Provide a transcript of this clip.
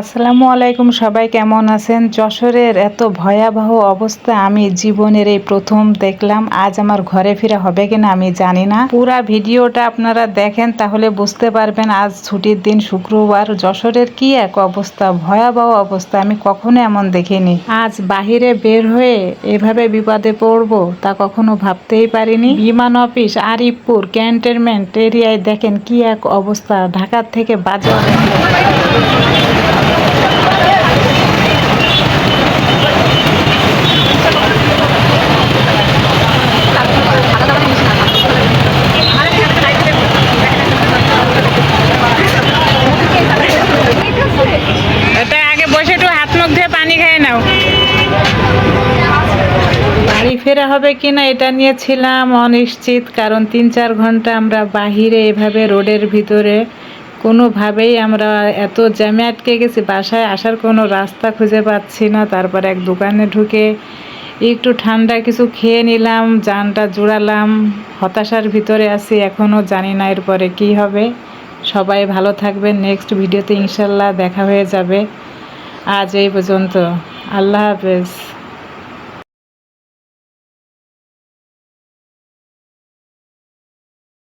আসসালামু আলাইকুম, সবাই কেমন আছেন? যশোরের এত ভয়াবহ অবস্থা, আমি জীবনের এই প্রথম দেখলাম। আজ আমার ঘরে ফিরে হবে কিনা আমি জানি না। পুরা ভিডিওটা আপনারা দেখেন, তাহলে বুঝতে পারবেন আজ ছুটির দিন শুক্রবার। যশোরের কি এক অবস্থা, ভয়াবহ অবস্থা, আমি কখনো এমন দেখিনি। আজ বাহিরে বের হয়ে এভাবে বিপদে পড়ব, তা কখনো ভাবতেই পারিনি। বিমান অফিস, আরিফপুর, ক্যান্টনমেন্ট এরিয়ায় দেখেন কি এক অবস্থা, ঢাকার থেকে বাজার। ফেরা হবে কিনা এটা নিয়ে ছিলাম অনিশ্চিত, কারণ তিন চার ঘণ্টা আমরা বাহিরে এভাবে রোডের ভিতরে কোনোভাবেই আমরা এত জ্যামে আটকে গেছি, বাসায় আসার কোনো রাস্তা খুঁজে পাচ্ছি না। তারপর এক দোকানে ঢুকে একটু ঠান্ডা কিছু খেয়ে নিলাম যানটা জুড়ালাম, হতাশার ভিতরে আছি এখনও জানি না এরপরে কি হবে। সবাই ভালো থাকবেন, নেক্সট ভিডিওতে ইনশাল্লাহ দেখা হয়ে যাবে। আজ এই পর্যন্ত। আল্লাহ হাফেজ।